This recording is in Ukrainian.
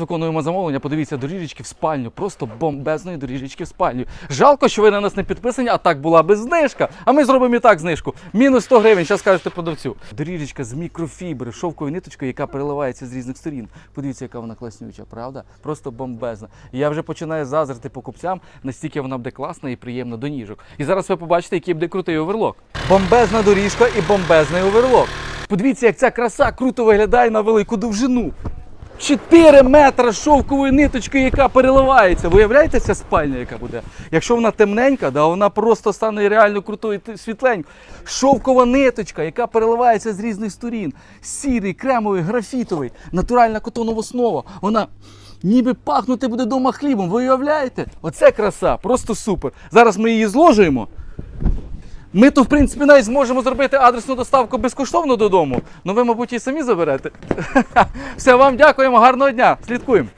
Виконуємо замовлення, подивіться доріжечки в спальню, просто бомбезної доріжечки в спальню. Жалко, що ви на нас не підписані, а так була би знижка. А ми зробимо і так знижку. Мінус 100 гривень, зараз скажете продавцю. Доріжечка з мікрофібри, шовковою ниточкою, яка переливається з різних сторін. Подивіться, яка вона класнюча, правда? Просто бомбезна. Я вже починаю зазрити покупцям, настільки вона буде класна і приємна до ніжок. І зараз ви побачите, який буде крутий оверлок. Бомбезна доріжка і бомбезний оверлок. Подивіться, як ця краса круто виглядає на велику довжину. 4 метри шовкової ниточки, яка переливається. Виявляєте, ця спальня, яка буде? Якщо вона темненька, да, вона просто стане реально крутою світленькою. Шовкова ниточка, яка переливається з різних сторін. Сірий, кремовий, графітовий, натуральна котонова основа. Вона ніби пахнути буде дома хлібом. Ви уявляєте? Оце краса, просто супер. Зараз ми її зложуємо. Ми то, в принципі, навіть зможемо зробити адресну доставку безкоштовно додому. Ну ви, мабуть, і самі заберете. Все, вам дякуємо, гарного дня. Слідкуємо.